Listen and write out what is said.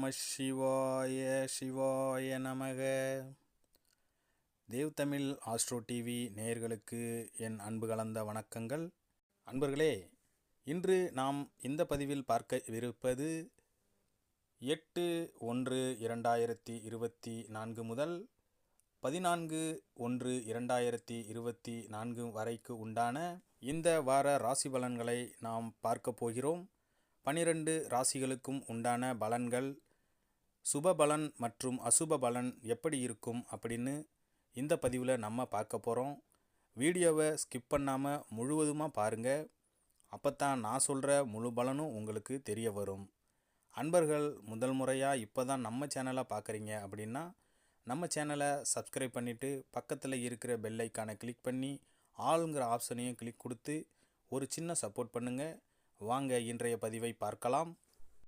நம சிவாய சிவாய நமக. தேவ் தமிழ் ஆஸ்ட்ரோ டிவி நேயர்களுக்கு என் அன்பு கலந்த வணக்கங்கள். அன்பர்களே இன்று நாம் இந்த பதிவில் பார்க்கவிருப்பது எட்டு ஒன்று இரண்டாயிரத்தி இருபத்தி நான்கு முதல் பதினான்கு ஒன்று இரண்டாயிரத்தி இருபத்தி நான்கு வரைக்கு உண்டான இந்த வார ராசி பலன்களை நாம் பார்க்க போகிறோம். பனிரெண்டு ராசிகளுக்கும் உண்டான பலன்கள் சுப பலன் மற்றும் அசுப பலன் எப்படி இருக்கும் அப்படின்னு இந்த பதிவில் நம்ம பார்க்க போகிறோம் வீடியோவை ஸ்கிப் பண்ணாமல் முழுவதுமாக பாருங்கள் அப்போ தான் நான் சொல்கிற முழு பலனும் உங்களுக்கு தெரிய வரும். அன்பர்கள் முதல் முறையாக இப்போ தான் நம்ம சேனலை பார்க்குறீங்க அப்படின்னா நம்ம சேனலை சப்ஸ்கிரைப் பண்ணிவிட்டு பக்கத்தில் இருக்கிற பெல் ஐக்கானை கிளிக் பண்ணி ஆளுங்கிற ஆப்ஷனையும் கிளிக் கொடுத்து ஒரு சின்ன சப்போர்ட் பண்ணுங்கள் வாங்க இன்றைய பதிவை பார்க்கலாம்.